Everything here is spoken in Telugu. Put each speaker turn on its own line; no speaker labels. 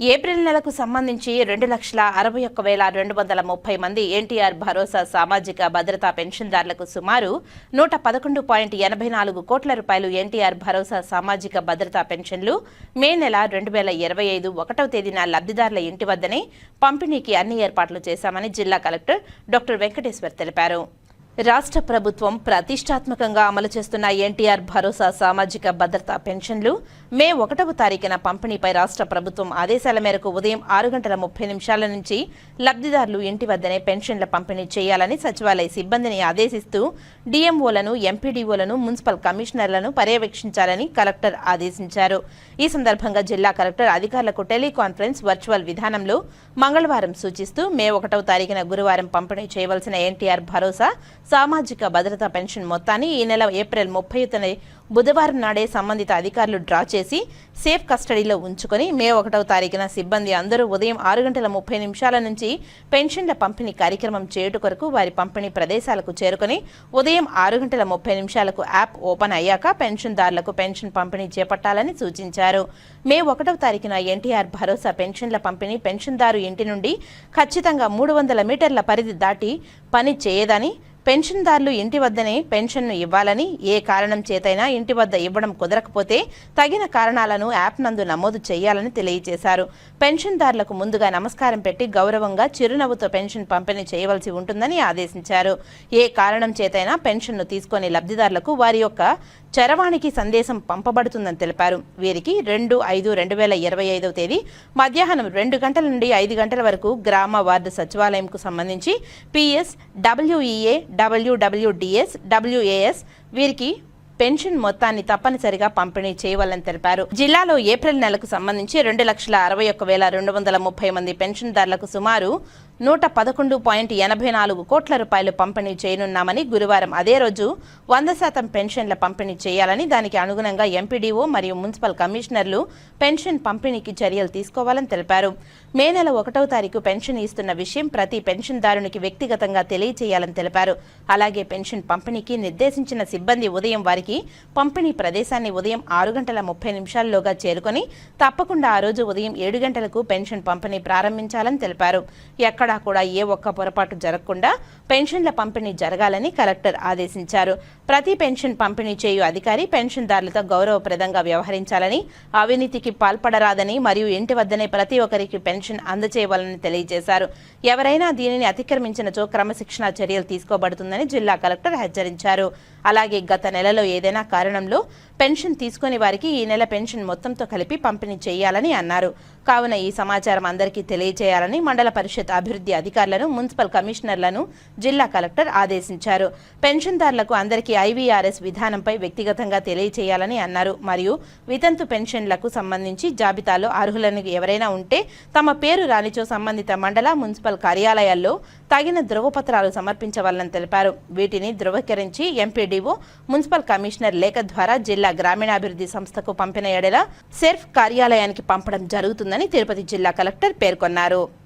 ఏప్రిల్ నెలకు సంబంధించి రెండు లక్షల అరవై ఒక్క వేల రెండు వందల ముప్పై మంది ఎన్టీఆర్ భరోసా సామాజిక భద్రతా పెన్షన్దారులకు సుమారు నూట పదకొండు పాయింట్ ఎనభై నాలుగు కోట్ల రూపాయలు ఎన్టీఆర్ భరోసా సామాజిక భద్రతా పెన్షన్లు మే నెల రెండు వేల ఇరవై ఐదు ఒకటవ తేదీన లబ్ధిదారుల ఇంటి వద్దనే పంపిణీకి అన్ని ఏర్పాట్లు చేశామని జిల్లా కలెక్టర్ డాక్టర్ వెంకటేశ్వర్ తెలిపారు. రాష్ట్ర ప్రభుత్వం ప్రతిష్టాత్మకంగా అమలు చేస్తున్న ఎన్టీఆర్ భరోసా సామాజిక భద్రతా పెన్షన్లు మే ఒకటవ తారీఖున పంపిణీపై రాష్ట్ర ప్రభుత్వం ఆదేశాల మేరకు ఉదయం ఆరు గంటల ముప్పై నిమిషాల నుంచి లబ్ధిదారులు ఇంటి వద్దనే పెన్షన్ల పంపిణీ చేయాలని సచివాలయ సిబ్బందిని ఆదేశిస్తూ డీఎంఓలను ఎంపీడీఓలను మున్సిపల్ కమిషనర్లను పర్యవేక్షించాలని కలెక్టర్ ఆదేశించారు. ఈ సందర్భంగా జిల్లా కలెక్టర్ అధికారులకు టెలికాన్ఫరెన్స్ వర్చువల్ విధానంలో మంగళవారం సూచిస్తూ మే ఒకటవ తారీఖున గురువారం పంపిణీ చేయవలసిన ఎన్టీఆర్ భరోసా సామాజిక భద్రతా పెన్షన్ మొత్తాన్ని ఈ నెల ఏప్రిల్ ముప్పై బుధవారం నాడే సంబంధిత అధికారులు డ్రా చేసి సేఫ్ కస్టడీలో ఉంచుకొని మే ఒకటవ తారీఖున సిబ్బంది అందరూ ఉదయం ఆరు గంటల ముప్పై నిమిషాల నుంచి పెన్షన్ల పంపిణీ కార్యక్రమం చేయుట కొరకు వారి పంపిణీ ప్రదేశాలకు చేరుకొని ఉదయం ఆరు గంటల ముప్పై నిమిషాలకు యాప్ ఓపెన్ అయ్యాక పెన్షన్దారులకు పెన్షన్ పంపిణీ చేపట్టాలని సూచించారు. మే ఒకటవ తారీఖున ఎన్టీఆర్ భరోసా పెన్షన్ల పంపిణీ పెన్షన్దారు ఇంటి నుండి ఖచ్చితంగా మూడు వందల మీటర్ల పరిధి దాటి పని చేయదని పెన్షన్దారులు ఇంటి వద్దనే పెన్షన్ను ఇవ్వాలని ఏ కారణం చేతైనా ఇంటి వద్ద ఇవ్వడం కుదరకపోతే తగిన కారణాలను యాప్ నందు నమోదు చేయాలని తెలియజేశారు. పెన్షన్దారులకు ముందుగా నమస్కారం పెట్టి గౌరవంగా చిరునవ్వుతో పెన్షన్ పంపిణీ చేయవలసి ఉంటుందని ఆదేశించారు. ఏ కారణం చేతైనా పెన్షన్ను తీసుకొని లబ్ధిదారులకు వారి యొక్క చరవాణికి సందేశం పంపబడుతుందని తెలిపారు. వీరికి రెండు ఐదు రెండు వేల ఇరవై ఐదవ తేదీ మధ్యాహ్నం రెండు గంటల నుండి ఐదు గంటల వరకు గ్రామ వార్డు సచివాలయంకు సంబంధించి పిఎస్ డబ్ల్యూఈఏ డబ్ల్యూడబ్ల్యూడిఎస్ డబ్ల్యూఏఎస్ వీరికి పెన్షన్ మొత్తాన్ని తప్పనిసరిగా పంపిణీ చేయవాలని తెలిపారు. జిల్లాలో ఏప్రిల్ నెలకు సంబంధించి రెండు లక్షల అరవై ఒక్క వేల రెండు వందల ముప్పై మంది పెన్షన్దారులకు సుమారు నూట పదకొండు పాయింట్ ఎనభై నాలుగు కోట్ల రూపాయలు పంపిణీ చేయనున్నామని గురువారం అదే రోజు వంద శాతం పెన్షన్ల పంపిణీ చేయాలని దానికి అనుగుణంగా ఎంపీడీఓ మరియు మున్సిపల్ కమిషనర్లు పెన్షన్ పంపిణీకి చర్యలు తీసుకోవాలని తెలిపారు. మే నెల ఒకటవ తారీఖు పెన్షన్ ఇస్తున్న విషయం ప్రతి పెన్షన్దారునికి వ్యక్తిగతంగా తెలియచేయాలని తెలిపారు. అలాగే పెన్షన్ పంపిణీకి నిర్దేశించిన సిబ్బంది ఉదయం వారికి పంపిణీ ప్రదేశాన్ని ఉదయం ఆరు గంటల ముప్పై నిమిషాల్లోగా చేరుకొని తప్పకుండా ఆ రోజు ఉదయం ఏడు గంటలకు పెన్షన్ పంపిణీ ప్రారంభించాలని తెలిపారు. ఎక్కడ కూడా ఏ ఒక్క పొరపాటు జరగకుండా పెన్షన్ల పంపిణీ జరగాలని కలెక్టర్ ఆదేశించారు. ప్రతి పెన్షన్ పంపిణీ చేయు అధికారి పెన్షన్దారులతో గౌరవప్రదంగా వ్యవహరించాలని అవినీతికి పాల్పడరాదని మరియు ఇంటి వద్దనే ప్రతి ఒక్కరికి పెన్షన్ అందజేయవాలని తెలియజేశారు. ఎవరైనా దీనిని అతిక్రమించినచో క్రమశిక్షణ చర్యలు తీసుకోబడుతుందని జిల్లా కలెక్టర్ హెచ్చరించారు. అలాగే గత నెలలో ఏదైనా కారణంలో పెన్షన్ తీసుకుని వారికి ఈ నెల పెన్షన్ మొత్తంతో కలిపి పంపిణీ చేయాలని అన్నారు. కావున ఈ సమాచారం అందరికీ తెలియజేయాలని మండల పరిషత్ అభివృద్ధి అధికారులను మున్సిపల్ కమిషనర్లను జిల్లా కలెక్టర్ ఆదేశించారు. పెన్షన్దారులకు అందరికీ ఐవీఆర్ఎస్ విధానంపై వ్యక్తిగతంగా తెలియజేయాలని అన్నారు. మరియు వితంతు పెన్షన్లకు సంబంధించి జాబితాలో అర్హులను ఎవరైనా ఉంటే తమ పేరు రానిచో సంబంధిత మండల మున్సిపల్ కార్యాలయాల్లో తగిన ధృవపత్రాలు సమర్పించవాలని తెలిపారు. వీటిని ధృవీకరించి ఎంపీడీఓ మున్సిపల్ కమిషనర్ లేఖ ద్వారా జిల్లా గ్రామీణాభివృద్ధి సంస్థకు పంపిన ఎడల సెర్ఫ్ కార్యాలయానికి పంపడం జరుగుతుందని తిరుపతి జిల్లా కలెక్టర్ పేర్కొన్నారు.